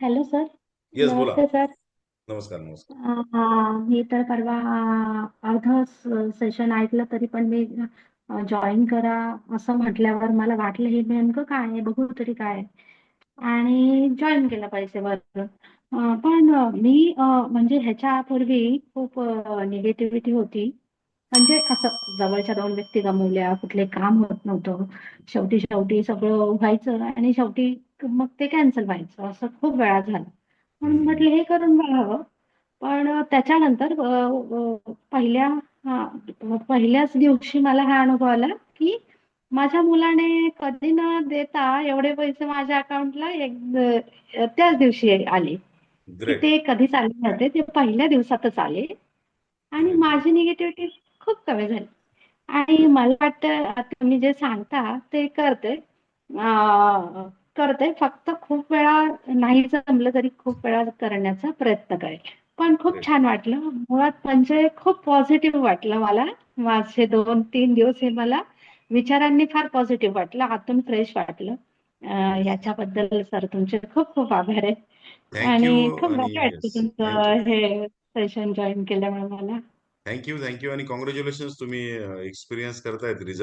Hello sir. Yes बोला. नमस्ते sir. नमस्कार नमस्कार. अ, मी तर परवा अ, अर्ध सेशन ऐकलं तरी पण मी जॉईन करा असं म्हटल्यावर मला वाटलं हे नेमकं काय आहे? बघू तरी काय आहे. आणि जॉईन केलं पैसे भरून अ, पण मी अ, म्हणजे ह्याच्या पूर्वी खूप निगेटिव्हिटी होती. म्हणजे असं जवळच्या दोन व्यक्ती गमावल्या कुठले काम होत नव्हतं. शेवटी शेवटी सगळं व्हायचं आणि शेवटी मग ते कॅन्सल व्हायचं. असं खूप वेळा झालं. म्हणून म्हटलं हे करून बघावं. पण त्याच्यानंतर पहिल्या पहिल्याच दिवशी मला हा अनुभव आला की माझ्या मुलाने कधी न देता एवढे पैसे माझ्या अकाउंटला एक त्याच दिवशी आले. ते कधीच आले नव्हते ते पहिल्या दिवसातच आले. आणि माझी निगेटिव्हिटी खूप कमी झाली. आणि मला वाटतं तुम्ही जे सांगता ते करते. करते. फक्त खूप वेळा नाही जमलं तरी खूप वेळा करण्याचा प्रयत्न करेल पण खूप छान वाटलं. मुळात म्हणजे खूप पॉझिटिव्ह वाटलं मला. माझे दोन तीन दिवस हे मला विचारांनी फार पॉझिटिव्ह वाटलं. आतून फ्रेश वाटलं. याच्याबद्दल सर तुमचे खूप खूप आभार आहे. आणि खूप वाटते तुमचं हे सेशन जॉईन केल्यामुळे मला. थँक्यू थँक्यू आणि कॉंग्रॅच्युलेशन तुम्ही एक्सपिरियन्स करतायत. रिझल्ट